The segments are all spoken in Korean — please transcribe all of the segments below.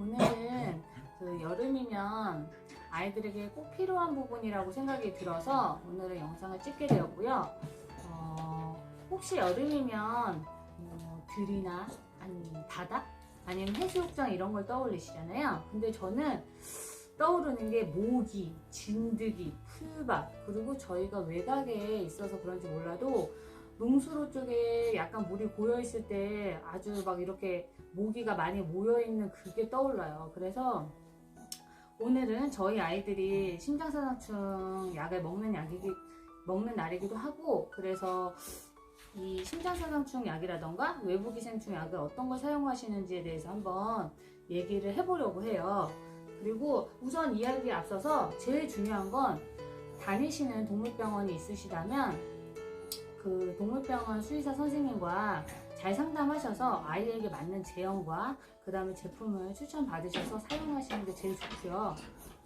오늘은 그 여름이면 아이들에게 꼭 필요한 부분이라고 생각이 들어서 오늘은 영상을 찍게 되었고요. 어, 혹시 여름이면 뭐 들이나 아니면 바다 아니면 해수욕장 이런 걸 떠올리시잖아요. 근데 저는 떠오르는 게 모기, 진드기, 풀밥 그리고 저희가 외곽에 있어서 그런지 몰라도 농수로 쪽에 약간 물이 고여 있을 때 아주 막 이렇게 모기가 많이 모여 있는 그게 떠올라요. 그래서 오늘은 저희 아이들이 심장사상충 약을 먹는 약이기 먹는 날이기도 하고 그래서 이 심장사상충 약이라던가 외부기생충 약을 어떤 걸 사용하시는지에 대해서 한번 얘기를 해보려고 해요. 그리고 우선 이야기에 앞서서 제일 중요한 건 다니시는 동물병원이 있으시다면 그 동물병원 수의사 선생님과 잘 상담하셔서 아이에게 맞는 제형과 그 다음에 제품을 추천받으셔서 사용하시는 게 제일 좋고요.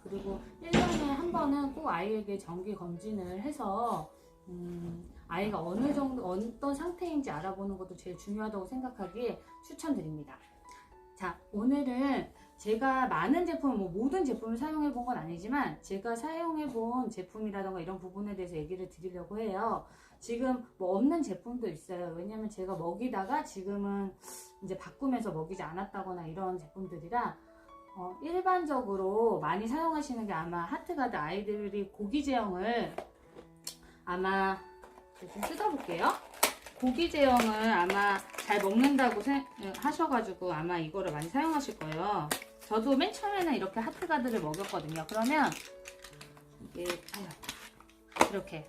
그리고 1년에 한 번은 꼭 아이에게 정기 검진을 해서 음, 아이가 어느 정도 어떤 상태인지 알아보는 것도 제일 중요하다고 생각하기에 추천드립니다. 자, 오늘은 제가 많은 제품, 뭐 모든 제품을 사용해 본 건 아니지만 제가 사용해 본 제품이라던가 이런 부분에 대해서 얘기를 드리려고 해요. 지금 뭐 없는 제품도 있어요. 왜냐면 제가 먹이다가 지금은 이제 바꾸면서 먹이지 않았다거나 이런 제품들이라 어, 일반적으로 많이 사용하시는 게 아마 하트가드 아이들이 고기 제형을 아마 좀 뜯어볼게요. 고기 제형을 아마 잘 먹는다고 세- 하셔가지고 아마 이거를 많이 사용하실 거예요. 저도 맨 처음에는 이렇게 하트가드를 먹였거든요. 그러면 이게 이렇게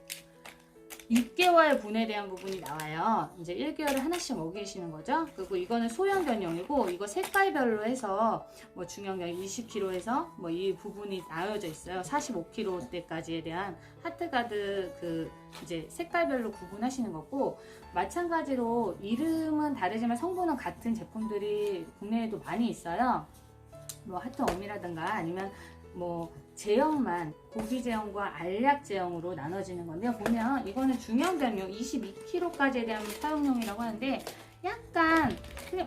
6개월 분에 대한 부분이 나와요. 이제 1개월을 하나씩 먹이시는 거죠. 그리고 이거는 소형 변형이고 이거 색깔별로 해서 뭐 중형견 20kg에서 뭐 이 부분이 나눠져 있어요. 45kg대까지에 대한 하트가드 그 이제 색깔별로 구분하시는 거고 마찬가지로 이름은 다르지만 성분은 같은 제품들이 국내에도 많이 있어요. 뭐 하트엄이라든가 아니면 뭐 제형만 고기 제형과 알약 제형으로 나눠지는 건데요. 보면 이거는 중형 변용 22kg까지에 대한 사용용이라고 하는데 약간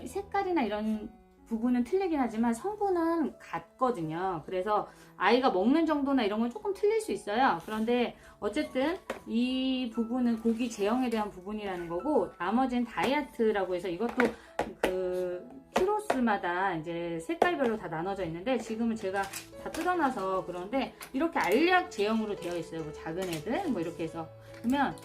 색깔이나 이런 부분은 틀리긴 하지만 성분은 같거든요. 그래서 아이가 먹는 정도나 이런 건 조금 틀릴 수 있어요. 그런데 어쨌든 이 부분은 고기 제형에 대한 부분이라는 거고 나머지는 다이어트라고 해서 이것도 그 키로수마다 이제 색깔별로 다 나눠져 있는데 지금은 제가 다 뜯어놔서 그런데 이렇게 알약 제형으로 되어 있어요. 뭐 작은 애들 뭐 이렇게 해서 그러면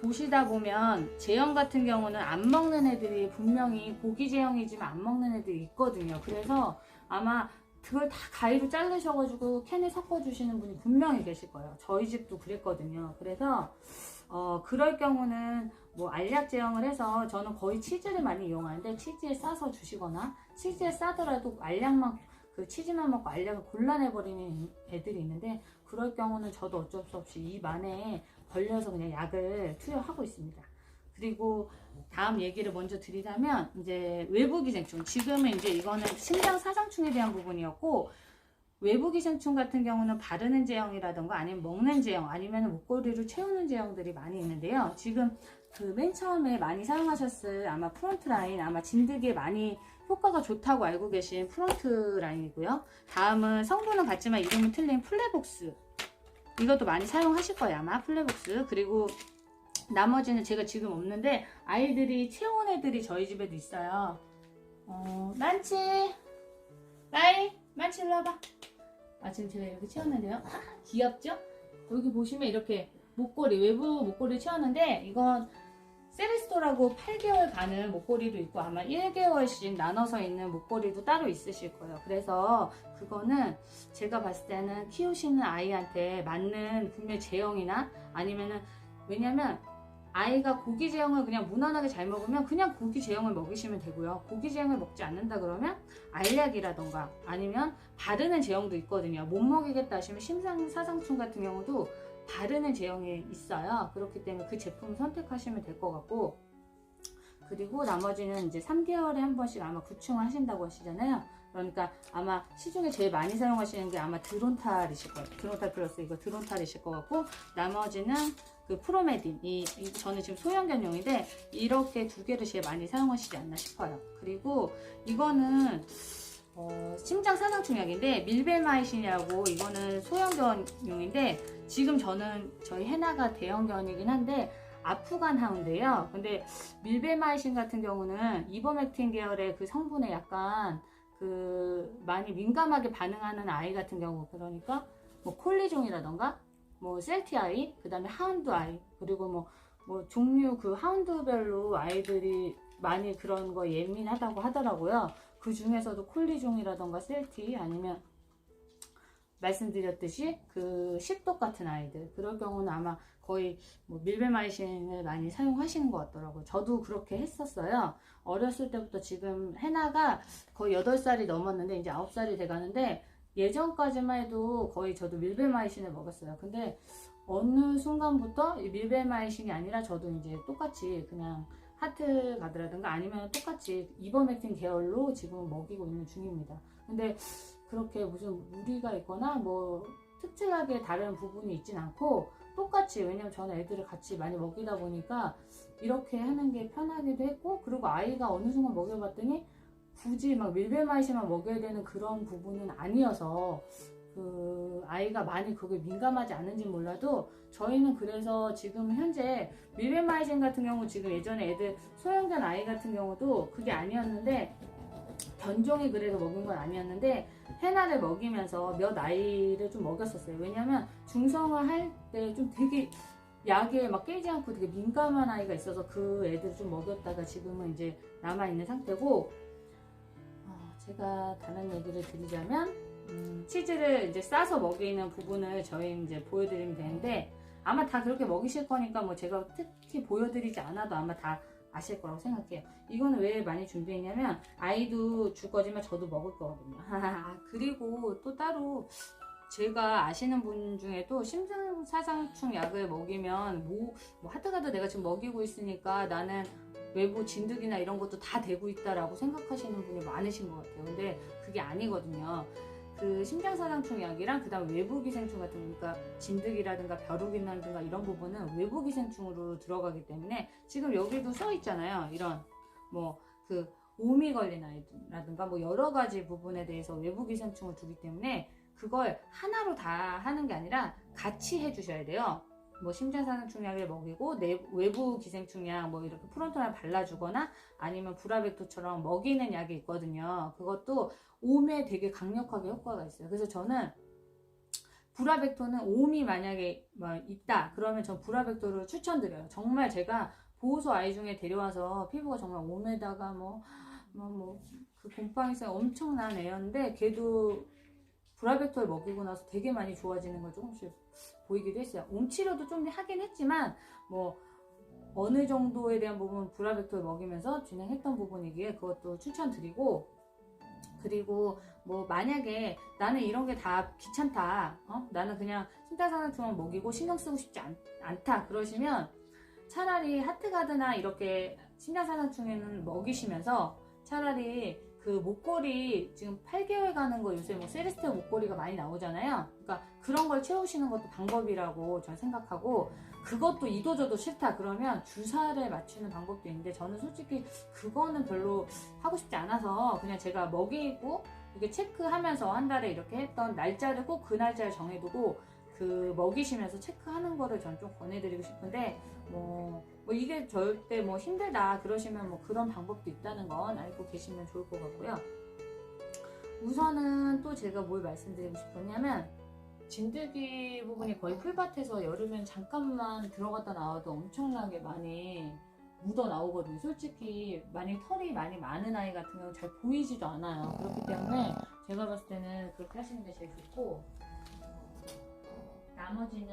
보시다 보면 제형 같은 경우는 안 먹는 애들이 분명히 고기 제형이지만 안 먹는 애들이 있거든요. 그래서 아마 그걸 다 가위로 자르셔가지고 캔에 섞어주시는 분이 분명히 계실 거예요. 저희 집도 그랬거든요. 그래서 어, 그럴 경우는 뭐 알약 제형을 해서 저는 거의 치즈를 많이 이용하는데 치즈에 싸서 주시거나 치즈에 싸더라도 알약만 그 치즈만 먹고 알약을 골라내버리는 애들이 있는데 그럴 경우는 저도 어쩔 수 없이 입 안에 걸려서 그냥 약을 투여하고 있습니다. 그리고 다음 얘기를 먼저 드리자면 이제 외부 기생충 지금은 이제 이거는 심장 사상충에 대한 부분이었고 외부 기생충 같은 경우는 바르는 제형이라던가 아니면 먹는 제형 아니면 목걸이로 채우는 제형들이 많이 있는데요. 지금 그 맨 처음에 많이 사용하셨을 아마 프론트 라인 아마 진드기에 많이 효과가 좋다고 알고 계신 프론트 라인이고요. 다음은 성분은 같지만 이름은 틀린 플레복스. 이것도 많이 사용하실 거예요 아마 플레복스. 그리고 나머지는 제가 지금 없는데 아이들이 채운 애들이 저희 집에도 있어요. 어 만치 라이 만치 일로 와봐 아 지금 제가 이렇게 채웠는데요 아, 귀엽죠? 여기 보시면 이렇게 목걸이 외부 목걸이 채웠는데 이건 세레스토라고 8개월 가는 목걸이도 있고 아마 1개월씩 나눠서 있는 목걸이도 따로 있으실 거예요. 그래서 그거는 제가 봤을 때는 키우시는 아이한테 맞는 분명 제형이나 아니면은 왜냐면 아이가 고기 제형을 그냥 무난하게 잘 먹으면 그냥 고기 제형을 먹이시면 되고요. 고기 제형을 먹지 않는다 그러면 알약이라던가 아니면 바르는 제형도 있거든요. 못 먹이겠다 하시면 심상 사상충 같은 경우도 바르는 제형이 있어요. 그렇기 때문에 그 제품을 선택하시면 될 것 같고 그리고 나머지는 이제 3개월에 한 번씩 아마 구충을 하신다고 하시잖아요. 그러니까 아마 시중에 제일 많이 사용하시는 게 아마 드론탈이실 거예요. 드론탈 플러스 이거 드론탈이실 것 같고 나머지는 그 프로메딘 이, 이 저는 지금 소형견용인데 이렇게 두 개를 제일 많이 사용하시지 않나 싶어요. 그리고 이거는 어, 심장 사상충약인데 밀벨마이신이라고 이거는 소형견용인데 지금 저는 저희 해나가 대형견이긴 한데 아프간 하운드예요. 근데 밀벨마이신 같은 경우는 이버맥틴 계열의 그 성분에 약간 그 많이 민감하게 반응하는 아이 같은 경우 그러니까 뭐 콜리종이라던가 뭐 셀티 아이 그 다음에 하운드 아이 그리고 뭐 뭐 종류 그 하운드별로 아이들이 많이 그런 거 예민하다고 하더라고요. 그 중에서도 콜리종이라던가 셀티 아니면 말씀드렸듯이 그 식독 같은 아이들 그럴 경우는 아마 거의 뭐 밀베마이신을 많이 사용하시는 것 같더라고요. 저도 그렇게 했었어요. 어렸을 때부터 지금 해나가 거의 8살이 넘었는데 이제 9살이 돼가는데 예전까지만 해도 거의 저도 밀베마이신을 먹었어요. 근데 어느 순간부터 이 밀베마이신이 아니라 저도 이제 똑같이 그냥 하트 가드라든가 아니면 똑같이 이버맥틴 계열로 지금 먹이고 있는 중입니다. 근데 그렇게 무슨 무리가 있거나 뭐 특별하게 다른 부분이 있진 않고 똑같이 왜냐면 저는 애들을 같이 많이 먹이다 보니까 이렇게 하는 게 편하기도 했고 그리고 아이가 어느 순간 먹여봤더니 굳이 막 밀베마이신만 먹여야 되는 그런 부분은 아니어서 그 아이가 많이 그게 민감하지 않은지 몰라도 저희는 그래서 지금 현재 밀베마이신 같은 경우 지금 예전에 애들 소형견 아이 같은 경우도 그게 아니었는데 견종이 그래서 먹은 건 아니었는데 해나를 먹이면서 몇 아이를 좀 먹였었어요. 왜냐면 중성화 할 때 좀 되게 약에 막 깨지 않고 되게 민감한 아이가 있어서 그 애들을 좀 먹였다가 지금은 이제 남아있는 상태고 어, 제가 다른 얘기를 드리자면 음, 치즈를 이제 싸서 먹이는 부분을 저희 이제 보여드리면 되는데 아마 다 그렇게 먹이실 거니까 뭐 제가 특히 보여드리지 않아도 아마 다 아실 거라고 생각해요. 이거는 왜 많이 준비했냐면 아이도 줄 거지만 저도 먹을 거거든요. 아, 그리고 또 따로 제가 아시는 분 중에도 심장사상충 약을 먹이면 뭐, 뭐 하트가도 내가 지금 먹이고 있으니까 나는 외부 진드기나 이런 것도 다 되고 있다라고 생각하시는 분이 많으신 것 같아요. 근데 그게 아니거든요. 그 심장사상충 약이랑 그다음 외부 기생충 같은 거, 그러니까 진드기라든가 벼룩이라든가 이런 부분은 외부 기생충으로 들어가기 때문에 지금 여기도 써 있잖아요. 이런 뭐그 오미 걸린 아이라든가 뭐 여러 가지 부분에 대해서 외부 기생충을 두기 때문에 그걸 하나로 다 하는 게 아니라 같이 해주셔야 돼요. 뭐 심장사상충약을 먹이고 내, 외부 기생충약 뭐 이렇게 프론토날 발라주거나 아니면 브라벡토처럼 먹이는 약이 있거든요. 그것도 옴에 되게 강력하게 효과가 있어요. 그래서 저는 브라벡토는 옴이 만약에 뭐 있다 그러면 전 브라벡토를 추천드려요. 정말 제가 보호소 아이 중에 데려와서 피부가 정말 옴에다가 뭐 뭐 뭐 그 곰팡이살 엄청난 애였는데 걔도 브라벡토를 먹이고 나서 되게 많이 좋아지는 걸 조금씩 보이기도 했어요. 옴 치료도 좀 하긴 했지만 뭐 어느 정도에 대한 부분 브라벡토를 먹이면서 진행했던 부분이기에 그것도 추천드리고 그리고 뭐 만약에 나는 이런 게 다 귀찮다 어? 나는 그냥 심장사상충만 먹이고 신경 쓰고 싶지 않, 않다 그러시면 차라리 하트가드나 이렇게 심장사상충에는 먹이시면서 차라리 그 목걸이 지금 8개월 가는 거 요새 뭐 세레스테 목걸이가 많이 나오잖아요. 그러니까 그런 걸 채우시는 것도 방법이라고 저는 생각하고 그것도 이도저도 싫다 그러면 주사를 맞추는 방법도 있는데 저는 솔직히 그거는 별로 하고 싶지 않아서 그냥 제가 먹이고 이렇게 체크하면서 한 달에 이렇게 했던 날짜를 꼭 그 날짜를 정해두고 그 먹이시면서 체크하는 거를 전 좀 권해드리고 싶은데 뭐, 뭐 이게 절대 뭐 힘들다 그러시면 뭐 그런 방법도 있다는 건 알고 계시면 좋을 것 같고요. 우선은 또 제가 뭘 말씀드리고 싶었냐면 진드기 부분이 거의 풀밭에서 여름엔 잠깐만 들어갔다 나와도 엄청나게 많이 묻어 나오거든요. 솔직히 만약 털이 많이 많은 아이 같은 경우 잘 보이지도 않아요. 그렇기 때문에 제가 봤을 때는 그렇게 하시는 게 제일 좋고 나머지는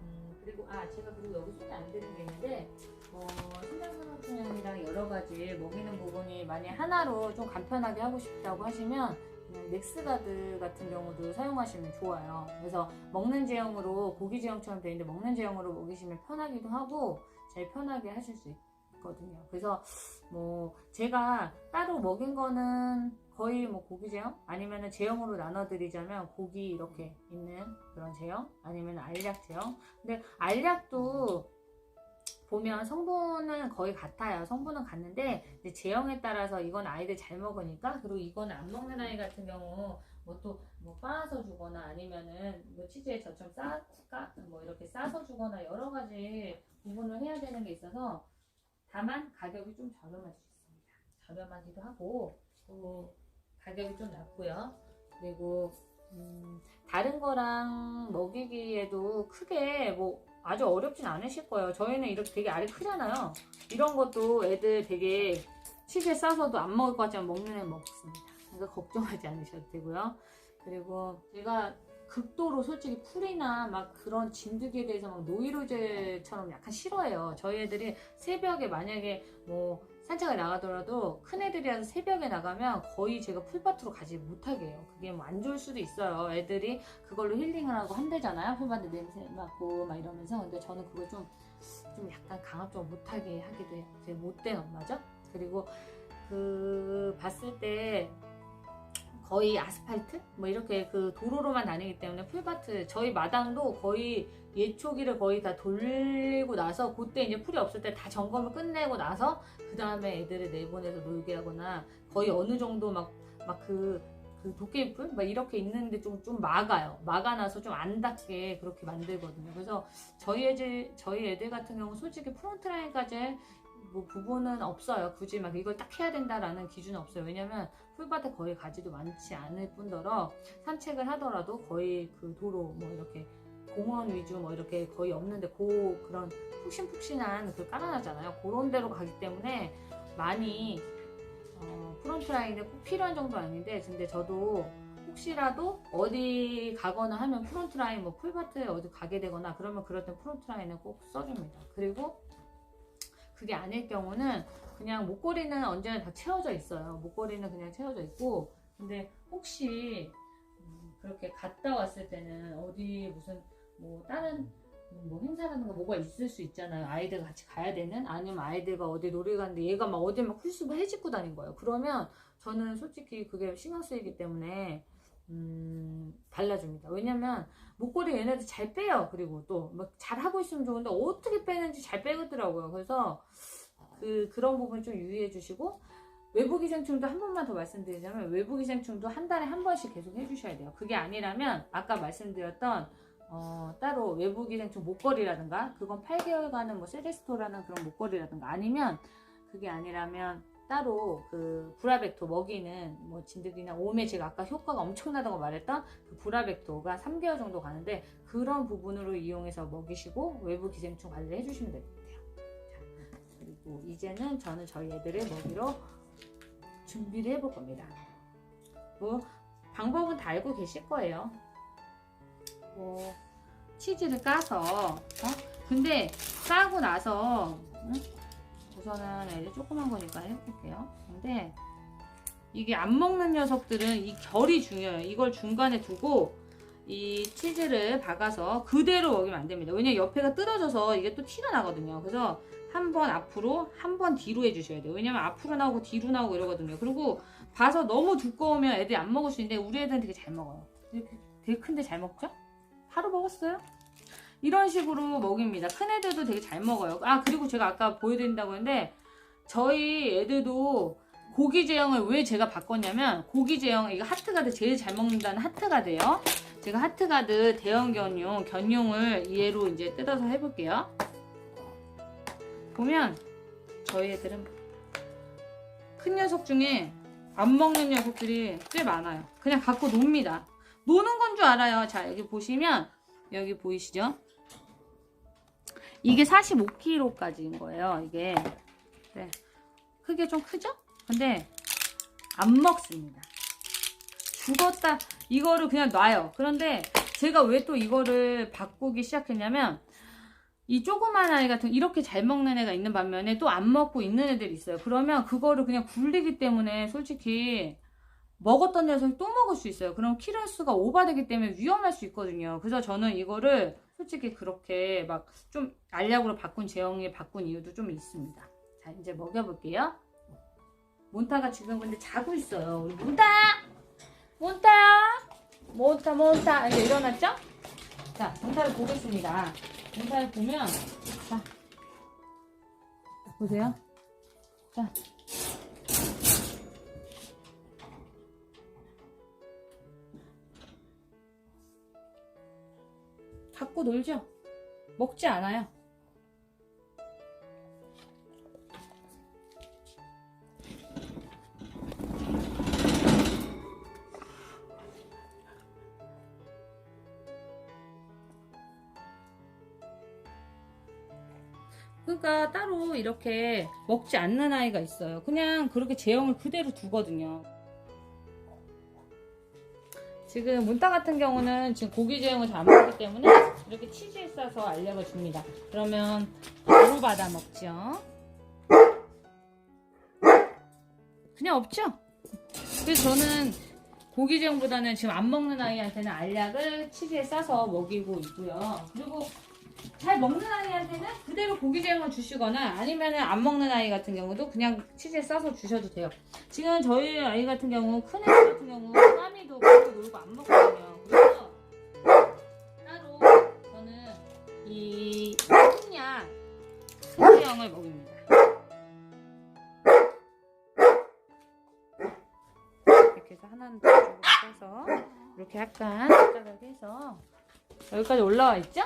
음, 그리고 아 제가 그리고 여기 소개 안 드린 게 있는데 어, 신장산업분양이랑 여러 가지 먹이는 부분이 만약 하나로 좀 간편하게 하고 싶다고 하시면 넥스가드 같은 경우도 사용하시면 좋아요. 그래서 먹는 제형으로 고기 제형처럼 되어 있는데 먹는 제형으로 먹이시면 편하기도 하고 제일 편하게 하실 수 있거든요. 그래서 뭐 제가 따로 먹인 거는 거의 뭐 고기 제형? 아니면은 제형으로 나눠드리자면 고기 이렇게 있는 그런 제형? 아니면 알약 제형? 근데 알약도 보면 성분은 거의 같아요. 성분은 같는데 이제 제형에 따라서 이건 아이들 잘 먹으니까 그리고 이건 안 먹는 아이 같은 경우 뭐 또뭐 빻아서 주거나 아니면은 뭐 치즈에 저처럼 싸, 싸, 뭐 이렇게 싸서 주거나 여러 가지 부분을 해야 되는 게 있어서 다만 가격이 좀 저렴할 수 있습니다. 저렴하기도 하고 또 가격이 좀 낮고요. 그리고 음, 다른 거랑 먹이기에도 크게 뭐 아주 어렵진 않으실 거예요. 저희는 이렇게 되게 알이 크잖아요. 이런 것도 애들 되게 치즈에 싸서도 안 먹을 것 같지만 먹는 애 먹습니다. 그러니까 걱정하지 않으셔도 되고요. 그리고 제가 극도로 솔직히 풀이나 막 그런 진드기에 대해서 막 노이로제처럼 약간 싫어해요. 저희 애들이 새벽에 만약에 뭐 산책을 나가더라도 큰 애들이라서 새벽에 나가면 거의 제가 풀밭으로 가지 못하게 해요. 그게 뭐 안 좋을 수도 있어요. 애들이 그걸로 힐링을 하고 한대잖아요. 풀밭에 냄새 맡고 막 이러면서. 근데 저는 그걸 좀, 좀 약간 강압적으로 못하게 하기도 해요. 제 못된 엄마죠. 그리고 그 봤을 때 거의 아스팔트 뭐 이렇게 그 도로로만 다니기 때문에 풀밭을 저희 마당도 거의 예초기를 거의 다 돌리고 나서 그때 이제 풀이 없을 때 다 점검을 끝내고 나서 그 다음에 애들을 내보내서 놀게 하거나 거의 어느 정도 막 막그 그 도깨비풀 막 이렇게 있는데 좀 좀 막아요. 막아놔서 좀 안 닿게 그렇게 만들거든요. 그래서 저희 애들 저희 애들 같은 경우 솔직히 프론트 라인까지 뭐 부분은 없어요. 굳이 막 이걸 딱 해야 된다라는 기준은 없어요. 왜냐면 풀밭에 거의 가지도 많지 않을 뿐더러 산책을 하더라도 거의 그 도로 뭐 이렇게 공원 위주 뭐 이렇게 거의 없는데 고 그런 푹신푹신한 그 깔아놨잖아요. 그런 데로 가기 때문에 많이 어, 프론트 라인에 꼭 필요한 정도 아닌데 근데 저도 혹시라도 어디 가거나 하면 프론트 라인 뭐 풀밭에 어디 가게 되거나 그러면 그럴 땐 프론트 라인을 꼭 써줍니다. 그리고 그게 아닐 경우는 그냥 목걸이는 언제나 다 채워져 있어요. 목걸이는 그냥 채워져 있고 근데 혹시 음, 그렇게 갔다 왔을 때는 어디 무슨 뭐 다른 뭐 행사라는 거 뭐가 있을 수 있잖아요. 아이들 같이 가야 되는 아니면 아이들과 어디 놀이 가는데 얘가 막 어디 막 풀숲을 해집고 다닌 거예요. 그러면 저는 솔직히 그게 신경 쓰이기 때문에 음, 달라줍니다. 왜냐면 목걸이 얘네들 잘 빼요. 그리고 또 막 잘 하고 있으면 좋은데 어떻게 빼는지 잘 빼더라고요. 그래서 그 그런 부분 좀 유의해 주시고 외부 기생충도 한 번만 더 말씀드리자면 외부 기생충도 한 달에 한 번씩 계속 해주셔야 돼요. 그게 아니라면 아까 말씀드렸던 어, 따로 외부 기생충 목걸이라든가 그건 8개월간은 뭐 세레스토라는 그런 목걸이라든가 아니면 그게 아니라면 따로 그 브라벡토 먹이는 뭐 진드기나 오메 제가 아까 효과가 엄청나다고 말했던 그 브라벡토가 3개월 정도 가는데 그런 부분으로 이용해서 먹이시고 외부 기생충 관리를 해주시면 같아요. 자, 그리고 이제는 저는 저희 애들을 먹이로 준비를 해볼 겁니다. 뭐 방법은 다 알고 계실 거예요. 뭐 치즈를 까서 어? 근데 까고 나서 응? 우선은 애들 조그만 거니까 해볼게요. 근데 이게 안 먹는 녀석들은 이 결이 중요해요. 이걸 중간에 두고 이 치즈를 박아서 그대로 먹이면 안 됩니다. 왜냐면 옆에가 뜯어져서 이게 또 티가 나거든요. 그래서 한 번 앞으로 한 번 뒤로 해주셔야 돼요. 왜냐면 앞으로 나오고 뒤로 나오고 이러거든요. 그리고 봐서 너무 두꺼우면 애들이 안 먹을 수 있는데 우리 애들은 되게 잘 먹어요. 되게 큰데 잘 먹죠? 하루 먹었어요? 이런 식으로 먹입니다. 큰 애들도 되게 잘 먹어요. 아, 그리고 제가 아까 보여드린다고 했는데, 저희 애들도 고기 제형을 왜 제가 바꿨냐면, 고기 제형, 이거 하트가드 제일 잘 먹는다는 하트가드예요. 제가 하트가드 대형 견용, 견용을 얘로 이제 뜯어서 해볼게요. 보면, 저희 애들은 큰 녀석 중에 안 먹는 녀석들이 꽤 많아요. 그냥 갖고 놉니다. 노는 건 줄 알아요. 자, 여기 보시면, 여기 보이시죠? 이게 45kg까지인 거예요. 이게 네. 크게 좀 크죠? 근데 안 먹습니다. 죽었다 이거를 그냥 놔요. 그런데 제가 왜 또 이거를 바꾸기 시작했냐면 이 조그만 아이 같은 이렇게 잘 먹는 애가 있는 반면에 또 안 먹고 있는 애들이 있어요. 그러면 그거를 그냥 굴리기 때문에 솔직히 먹었던 녀석이 또 먹을 수 있어요. 그럼 키로수가 오버되기 때문에 위험할 수 있거든요. 그래서 저는 이거를 솔직히 그렇게 막 좀 알약으로 바꾼 제형에 바꾼 이유도 좀 있습니다. 자, 이제 먹여볼게요. 몬타가 지금 근데 자고 있어요. 우리 몬타! 몬타야! 몬타, 몬타. 이제 일어났죠? 자, 몬타를 보겠습니다. 몬타를 보면, 자, 보세요. 자. 갖고 놀죠? 먹지 않아요. 그러니까 따로 이렇게 먹지 않는 아이가 있어요. 그냥 그렇게 제형을 그대로 두거든요. 지금 문따 같은 경우는 지금 고기 제형을 잘 안 먹기 때문에 이렇게 치즈에 싸서 알약을 줍니다. 그러면 바로 받아 먹죠. 그냥 없죠? 그래서 저는 고기 제형보다는 지금 안 먹는 아이한테는 알약을 치즈에 싸서 먹이고 있고요. 그리고 잘 먹는 아이한테는 그대로 고기 제형을 주시거나 아니면 안 먹는 아이 같은 경우도 그냥 치즈에 싸서 주셔도 돼요. 지금 저희 아이 같은 경우 큰 애 같은 경우 까미도 먹고 놀고 안 먹거 치즈형을 먹입니다. 이렇게 해서 하나는 저쪽으로 빼서 이렇게 약간 작작하게 해서 여기까지 올라와 있죠?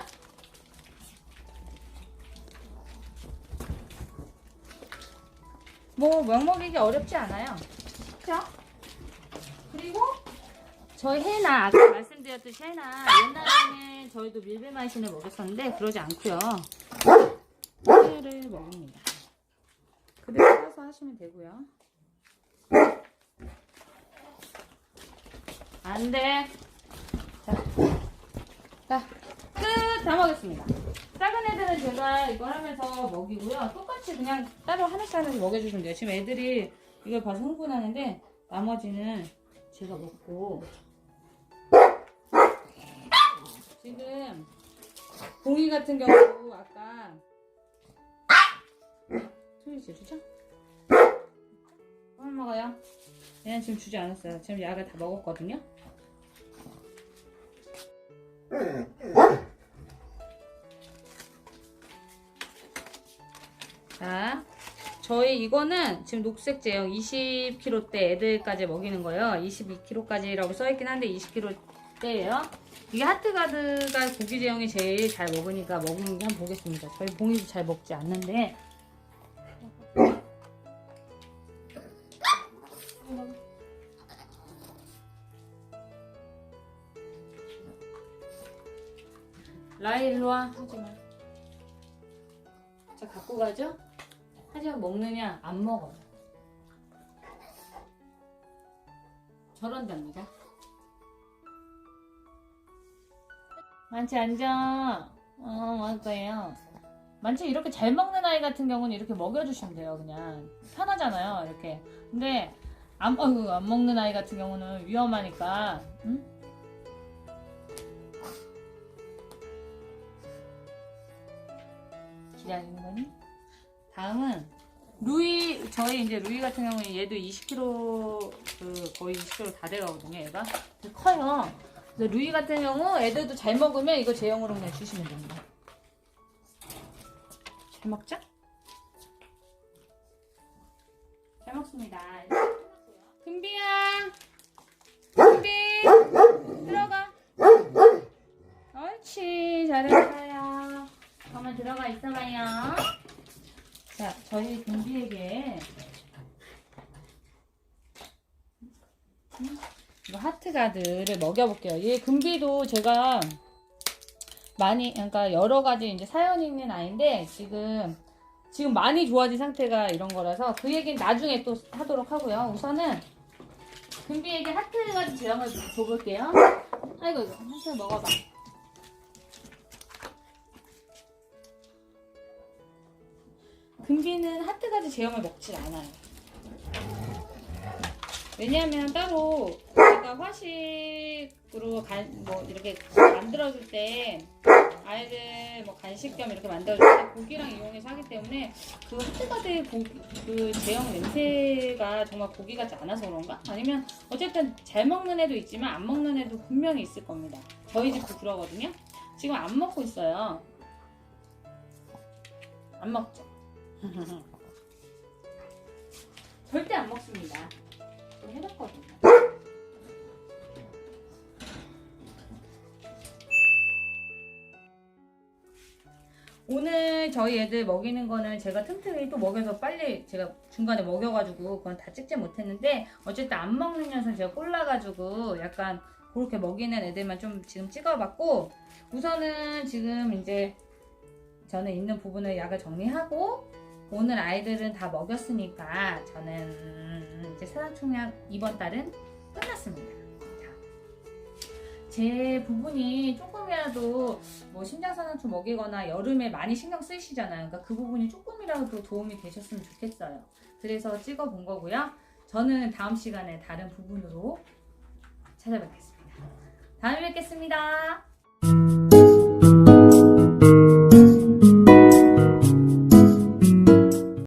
뭐 명먹이기 어렵지 않아요. 그렇죠? 그리고 저희 해나 아까 말씀드렸듯이 해나 옛날에는 저희도 밀배마신을 먹였었는데 그러지 않고요. 회를 먹습니다. 그대로 싸서 하시면 되고요. 안 돼. 자, 자, 끝! 다 먹였습니다. 작은 애들은 제가 이걸 하면서 먹이고요. 똑같이 그냥 따로 하나씩 하나씩 먹여주시면 돼요. 지금 애들이 이걸 봐서 흥분하는데 나머지는 제가 먹고 지금 봉이 같은 경우도 아까 소리 지르죠? 그만 먹어요. 얘는 지금 주지 않았어요. 지금 약을 다 먹었거든요. 자, 저희 이거는 지금 녹색 제형 20kg대 애들까지 먹이는 거예요. 22kg까지라고 써있긴 한데 20kg대예요. 이게 하트가드가 고기 제형이 제일 잘 먹으니까 먹는 게 한번 보겠습니다. 저희 봉이도 잘 먹지 않는데. 라이 일로 와. 하지마. 자, 갖고 가죠? 하지만 먹느냐? 안 먹어요. 저런답니다. 만치 앉아. 어, 맞아요. 만치 이렇게 잘 먹는 아이 같은 경우는 이렇게 먹여주시면 돼요. 그냥 편하잖아요. 이렇게. 근데 안, 어이구, 안 먹는 아이 같은 경우는 위험하니까. 응? 기다리는 거니? 다음은 루이 저희 이제 루이 같은 경우는 얘도 20kg 그 거의 20kg 다 돼가거든요. 얘가 되게 커요. 그래서 루이 같은 경우 애들도 잘 먹으면 이거 제형으로 그냥 주시면 됩니다. 잘 먹자. 잘 먹습니다. 금비야, 금비 들어가. 옳지 잘했어요. 가만 들어가 있어봐요. 자, 저희 이거 하트가드를 먹여볼게요. 얘 금비도 제가 많이, 그러니까 여러 가지 이제 사연이 있는 아이인데 지금 지금 많이 좋아진 상태가 이런 거라서 그 얘기는 나중에 또 하도록 하고요. 우선은 금비에게 하트가드 제형을 줘볼게요. 아이고, 이거 하트 먹어봐. 금비는 하트가지 제형을 먹질 않아요. 왜냐하면 따로 제가 화식으로 간, 뭐 이렇게 만들어줄 때 아이들 뭐 간식 겸 이렇게 만들어줄 때 고기랑 이용해서 하기 때문에 그 하트가드의 고기, 그 제형 냄새가 정말 고기 같지 않아서 그런가? 아니면 어쨌든 잘 먹는 애도 있지만 안 먹는 애도 분명히 있을 겁니다. 저희 집도 그러거든요. 지금 안 먹고 있어요. 안 먹죠. 절대 안 먹습니다. 좀 해놨거든요. 오늘 저희 애들 먹이는 거는 제가 틈틈이 또 먹여서 빨리 제가 중간에 먹여가지고 그건 다 찍지 못했는데 어쨌든 안 먹는 녀석 제가 골라가지고 약간 그렇게 먹이는 애들만 좀 지금 찍어봤고 우선은 지금 이제 저는 있는 부분을 약을 정리하고 오늘 아이들은 다 먹였으니까 저는 이제 사랑총약 이번 달은 끝났습니다. 자, 제 부분이 조금이라도 뭐 심장사상충 먹이거나 여름에 많이 신경 쓰이시잖아요. 그러니까 그 부분이 조금이라도 도움이 되셨으면 좋겠어요. 그래서 찍어본 거고요. 저는 다음 시간에 다른 부분으로 찾아뵙겠습니다. 다음에 뵙겠습니다.